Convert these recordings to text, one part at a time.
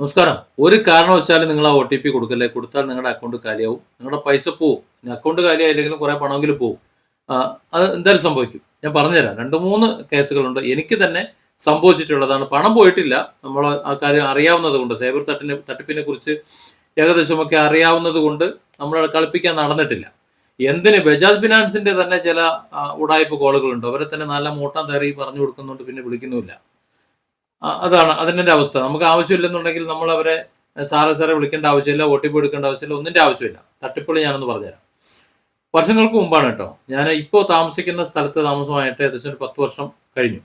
നമസ്കാരം. ഒരു കാരണവശാലും നിങ്ങൾ ആ ഒ ടി പി കൊടുക്കല്ലേ? കൊടുത്താൽ നിങ്ങളുടെ അക്കൗണ്ട് കാലിയാവും. നിങ്ങളുടെ പൈസ പോവും. അക്കൗണ്ട് കാലിയായില്ലെങ്കിലും കുറേ പണമെങ്കിലും പോവും. അത് എന്തായാലും സംഭവിക്കും. ഞാൻ പറഞ്ഞുതരാം. രണ്ട് മൂന്ന് കേസുകളുണ്ട്. എനിക്ക് തന്നെ സംഭവിച്ചിട്ടുള്ളതാണ്. പണം പോയിട്ടില്ല. നമ്മൾ ആ കാര്യം അറിയാവുന്നത് കൊണ്ട് സൈബർ തട്ടിനെ തട്ടിപ്പിനെ കുറിച്ച് ഏകദേശമൊക്കെ അറിയാവുന്നത് കൊണ്ട് നമ്മൾ കളിപ്പിക്കാൻ നടന്നിട്ടില്ല. എന്തിന്? ബജാജ് ഫിനാൻസിന്റെ തന്നെ ചില ഉടായ്പ കോളുകളുണ്ട്. അവരെ തന്നെ നല്ല മൂട്ടാൻ തേറി പറഞ്ഞു കൊടുക്കുന്നുണ്ട്. പിന്നെ വിളിക്കുന്നുമില്ല. അതാണ് അതിന്റെ അവസ്ഥ. നമുക്ക് ആവശ്യമില്ലെന്നുണ്ടെങ്കിൽ നമ്മൾ അവരെ സാറെ സാറെ വിളിക്കേണ്ട ആവശ്യമില്ല ഒ ടി പി എടുക്കേണ്ട ആവശ്യമില്ല ഒന്നിന്റെ ആവശ്യമില്ല. തട്ടിപ്പുള്ളി ഞാനൊന്ന് പറഞ്ഞുതരാം. വർഷങ്ങൾക്ക് മുമ്പാണ് കേട്ടോ. ഞാൻ ഇപ്പോൾ താമസിക്കുന്ന സ്ഥലത്ത് താമസമായിട്ട് ഏകദേശം ഒരു പത്ത് വർഷം കഴിഞ്ഞു.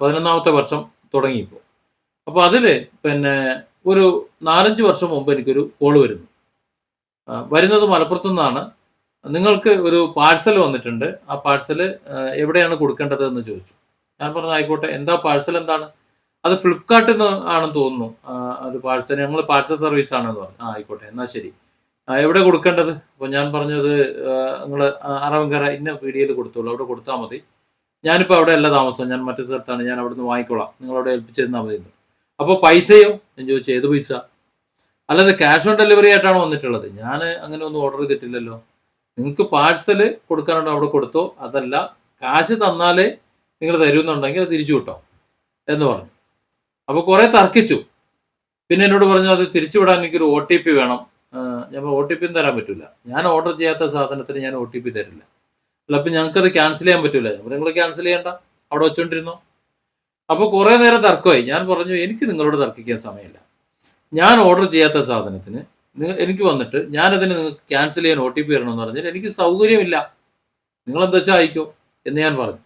പതിനൊന്നാമത്തെ വർഷം തുടങ്ങിയിപ്പോൾ അപ്പോൾ അതിൽ പിന്നെ ഒരു നാലഞ്ച് വർഷം മുമ്പ് എനിക്കൊരു കോൾ വരുന്നു. വരുന്നത് മലപ്പുറത്തു നിന്നാണ്. നിങ്ങൾക്ക് ഒരു പാഴ്സൽ വന്നിട്ടുണ്ട്. ആ പാഴ്സൽ എവിടെയാണ് കൊടുക്കേണ്ടത് എന്ന് ചോദിച്ചു. ഞാൻ പറഞ്ഞു ആയിക്കോട്ടെ എന്താ പാഴ്സൽ എന്താണ്? അത് ഫ്ലിപ്കാർട്ടിൽ നിന്ന് ആണെന്ന് തോന്നുന്നു. അത് പാഴ്സൽ ഞങ്ങൾ പാഴ്സൽ സർവീസ് ആണെന്ന് പറഞ്ഞു. ആ ആയിക്കോട്ടെ എന്നാ ശരി. എവിടെ കൊടുക്കേണ്ടത്? അപ്പോൾ ഞാൻ പറഞ്ഞത് നിങ്ങൾ അറവങ്കര ഇന്ന പീടികയിൽ കൊടുത്തോളൂ. അവിടെ കൊടുത്താൽ മതി. ഞാനിപ്പോൾ അവിടെ അല്ല താമസം. ഞാൻ മറ്റു സ്ഥലത്താണ്. ഞാൻ അവിടെ നിന്ന് വാങ്ങിക്കോളാം നിങ്ങളവിടെ ഏൽപ്പിച്ചിരുന്നാൽ മതി അപ്പോൾ പൈസയോ? ഞാൻ ചോദിച്ചു ഏത് പൈസ? അല്ലാതെ ക്യാഷ് ഓൺ ഡെലിവറി ആയിട്ടാണ് വന്നിട്ടുള്ളത്. ഞാൻ അങ്ങനെ ഒന്നും ഓർഡർ ചെയ്തിട്ടില്ലല്ലോ. നിങ്ങൾക്ക് പാഴ്സൽ കൊടുക്കാനുണ്ടോ? അവിടെ കൊടുത്തോ? അതല്ല. കാശ് തന്നാലേ നിങ്ങൾ തരുമെന്നുണ്ടെങ്കിൽ അത് തിരിച്ചു കിട്ടോ എന്ന് പറഞ്ഞു. അപ്പോൾ കുറേ തർക്കിച്ചു. പിന്നെ എന്നോട് പറഞ്ഞു അത് തിരിച്ചു വിടാൻ എനിക്കൊരു ഒ ടി പി വേണം. ഞാൻ ഒ ടി പിയും തരാൻ പറ്റില്ല ഞാൻ ഓർഡർ ചെയ്യാത്ത സാധനത്തിന് ഞാൻ ഒ ടി പി തരില്ല. അല്ല അപ്പം ഞങ്ങൾക്കത് ക്യാൻസൽ ചെയ്യാൻ പറ്റില്ല നിങ്ങൾ ക്യാൻസൽ ചെയ്യണ്ട. അവിടെ വെച്ചോണ്ടിരുന്നോ? അപ്പോൾ കുറേ നേരം തർക്കമായി. ഞാൻ പറഞ്ഞു എനിക്ക് നിങ്ങളോട് തർക്കിക്കാൻ സമയമില്ല. ഞാൻ ഓർഡർ ചെയ്യാത്ത സാധനത്തിന് എനിക്ക് വന്നിട്ട് ഞാനതിന് നിങ്ങൾക്ക് ക്യാൻസൽ ചെയ്യാൻ ഒ ടി പി തരണമെന്ന് പറഞ്ഞാൽ എനിക്ക് സൗകര്യമില്ല. നിങ്ങൾ എന്താ വെച്ചാൽ അയക്കോ? എന്ന് ഞാൻ പറഞ്ഞു.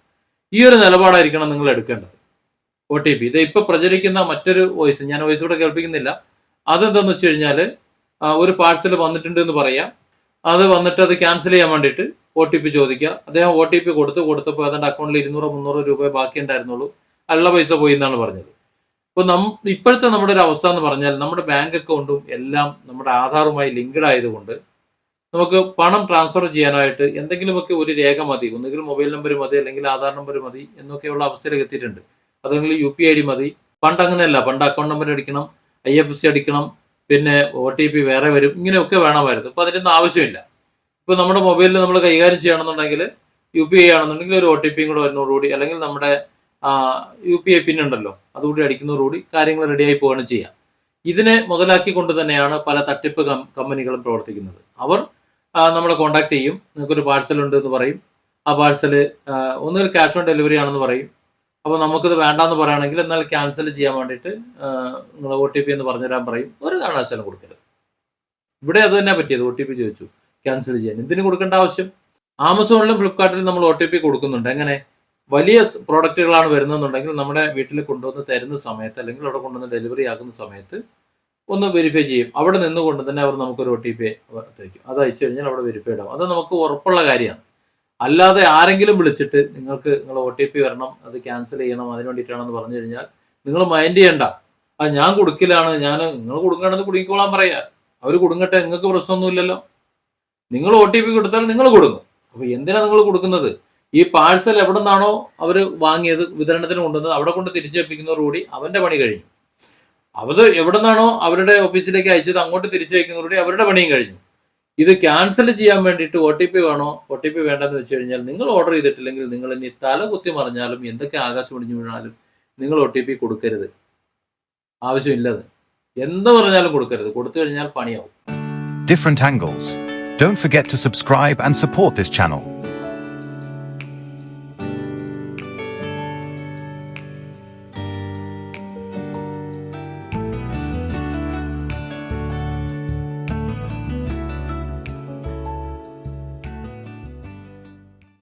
ഈ ഒരു നിലപാടായിരിക്കണം നിങ്ങൾ എടുക്കേണ്ടത്. ഒ ടി പി ഇത് ഇപ്പൊ പ്രചരിക്കുന്ന മറ്റൊരു വോയിസ് ഞാൻ വോയിസ് കൂടെ കേൾപ്പിക്കുന്നില്ല. അതെന്താന്ന് വെച്ച് കഴിഞ്ഞാൽ ഒരു പാഴ്സൽ വന്നിട്ടുണ്ട് എന്ന് പറയാം. അത് വന്നിട്ട് അത് ക്യാൻസൽ ചെയ്യാൻ വേണ്ടിയിട്ട് ഒ ടി പി ചോദിക്കുക. അദ്ദേഹം ഒ ടി പി കൊടുത്ത്. കൊടുത്തപ്പോൾ അതിന്റെ അക്കൗണ്ടിൽ ഇരുന്നൂറോ മുന്നൂറോ രൂപ ബാക്കി ഉണ്ടായിരുന്നുള്ളൂ. അല്ല പൈസ പോയി എന്നാണ് പറഞ്ഞത്. ഇപ്പോൾ നം ഇപ്പോഴത്തെ നമ്മുടെ ഒരു അവസ്ഥ എന്ന് പറഞ്ഞാൽ നമ്മുടെ ബാങ്ക് അക്കൗണ്ടും എല്ലാം നമ്മുടെ ആധാറുമായി ലിങ്ക്ഡ് ആയതുകൊണ്ട് നമുക്ക് പണം ട്രാൻസ്ഫർ ചെയ്യാനായിട്ട് എന്തെങ്കിലുമൊക്കെ ഒരു രേഖ മതി. ഒന്നുകിൽ മൊബൈൽ നമ്പർ മതി അല്ലെങ്കിൽ ആധാർ നമ്പർ മതി എന്നൊക്കെയുള്ള അവസ്ഥയിലേക്ക് എത്തിയിട്ടുണ്ട്. അതെങ്കിൽ യു പി ഐ ഡി മതി. പണ്ട് അങ്ങനെയല്ല. പണ്ട് അക്കൗണ്ട് നമ്പർ അടിക്കണം ഐ എഫ് സി അടിക്കണം പിന്നെ ഒ ടി പി വേറെ വരും. ഇങ്ങനെയൊക്കെ വേണമായിരുന്നു. ഇപ്പൊ അതിന്റെ ഒന്നും ആവശ്യമില്ല. ഇപ്പൊ നമ്മുടെ മൊബൈലിൽ നമ്മൾ കൈകാര്യം ചെയ്യണമെന്നുണ്ടെങ്കിൽ യു പി ഐ ആണെന്നുണ്ടെങ്കിൽ ഒരു ഒ ടി പിയും കൂടെ വരുന്നതോടുകൂടി അല്ലെങ്കിൽ നമ്മുടെ യു പി ഐ പിൻ ഉണ്ടല്ലോ അതുകൂടി അടിക്കുന്നതോടുകൂടി കാര്യങ്ങൾ റെഡിയായി പോവുകയാണ് ചെയ്യുക. ഇതിനെ മുതലാക്കിക്കൊണ്ട് തന്നെയാണ് പല തട്ടിപ്പ് കമ്പനികളും പ്രവർത്തിക്കുന്നത്. അവർ നമ്മളെ കോൺടാക്ട് ചെയ്യും. നിങ്ങൾക്കൊരു പാഴ്സൽ ഉണ്ട് എന്ന് പറയും. ആ പാഴ്സൽ ഒന്നുകിൽ ക്യാഷ് ഓൺ ഡെലിവറി ആണെന്ന് പറയും. അപ്പോൾ നമുക്കിത് വേണ്ടാന്ന് പറയുകയാണെങ്കിൽ എന്നാൽ ക്യാൻസൽ ചെയ്യാൻ വേണ്ടിയിട്ട് നിങ്ങൾ ഒ ടി പി എന്ന് പറഞ്ഞുതരാൻ പറയും. ഒരു കാരണവശാലും കൊടുക്കരുത്. ഇവിടെ അത് തന്നെ പറ്റിയത്. ഒ ടി പി ചോദിച്ചു. ക്യാൻസൽ ചെയ്യാൻ. എന്തിനു കൊടുക്കേണ്ട ആവശ്യം? ആമസോണിലും ഫ്ലിപ്കാർട്ടിലും നമ്മൾ ഒ ടി പി കൊടുക്കുന്നുണ്ട്. എങ്ങനെ? വലിയ പ്രോഡക്റ്റുകളാണ് വരുന്നതെന്നുണ്ടെങ്കിൽ നമ്മുടെ വീട്ടിൽ കൊണ്ടുവന്ന് തരുന്ന സമയത്ത് അല്ലെങ്കിൽ അവിടെ കൊണ്ടുവന്ന് ഡെലിവറി ആക്കുന്ന സമയത്ത് ഒന്ന് വെരിഫൈ ചെയ്യും. അവിടെ നിന്നുകൊണ്ട് തന്നെ അവർ നമുക്കൊരു ഒ ടി പി തയ്ക്കും അത് അയച്ചു കഴിഞ്ഞാൽ അവിടെ വെരിഫൈ ആവും. അത് നമുക്ക് ഉറപ്പുള്ള കാര്യമാണ്. അല്ലാതെ ആരെങ്കിലും വിളിച്ചിട്ട് നിങ്ങൾക്ക് നിങ്ങൾ ഒ ടി പി വരണം അത് ക്യാൻസൽ ചെയ്യണം അതിന് വേണ്ടിയിട്ടാണെന്ന് പറഞ്ഞു കഴിഞ്ഞാൽ നിങ്ങൾ മൈൻഡ് ചെയ്യണ്ട. ആ ഞാൻ കൊടുക്കലാണ് ഞാൻ നിങ്ങൾ കൊടുക്കണമെന്ന് കുടുങ്ങിക്കോളാൻ പറയാ. അവർ കൊടുങ്ങട്ടെ നിങ്ങൾക്ക് പ്രശ്നമൊന്നുമില്ലല്ലോ. നിങ്ങൾ ഒ ടി പി കൊടുത്താൽ നിങ്ങൾ കൊടുക്കും അപ്പോൾ എന്തിനാണ് നിങ്ങൾ കൊടുക്കുന്നത്? ഈ പാഴ്സൽ എവിടെ നിന്നാണോ അവർ വാങ്ങിയത് വിതരണത്തിന് കൊണ്ടുവന്നത് അവിടെ കൊണ്ട് തിരിച്ചേൽപ്പിക്കുന്നതോടുകൂടി അവന്റെ പണി കഴിഞ്ഞു. അത് എവിടെ നിന്നാണോ അവരുടെ ഓഫീസിലേക്ക് അയച്ചത് അങ്ങോട്ട് തിരിച്ചയക്കുന്നതോടുകൂടി അവരുടെ പണിയും കഴിഞ്ഞു. ഇത് ക്യാൻസൽ ചെയ്യാൻ വേണ്ടിയിട്ട് ഒ ടി പി വേണോ? ഒ ടി പി വേണ്ടെന്ന് വെച്ച് കഴിഞ്ഞാൽ നിങ്ങൾ ഓർഡർ ചെയ്തിട്ടില്ലെങ്കിൽ നിങ്ങൾ ഇനി തല കുത്തി മറിഞ്ഞാലും എന്തൊക്കെ ആകാശം ഒടിഞ്ഞു വീണാലും നിങ്ങൾ ഒ ടി പി കൊടുക്കരുത്. ആവശ്യമില്ലത്. എന്ത് പറഞ്ഞാലും കൊടുക്കരുത്. കൊടുത്തു കഴിഞ്ഞാൽ പണിയാവും. Different angles. Don't forget to subscribe and support this channel.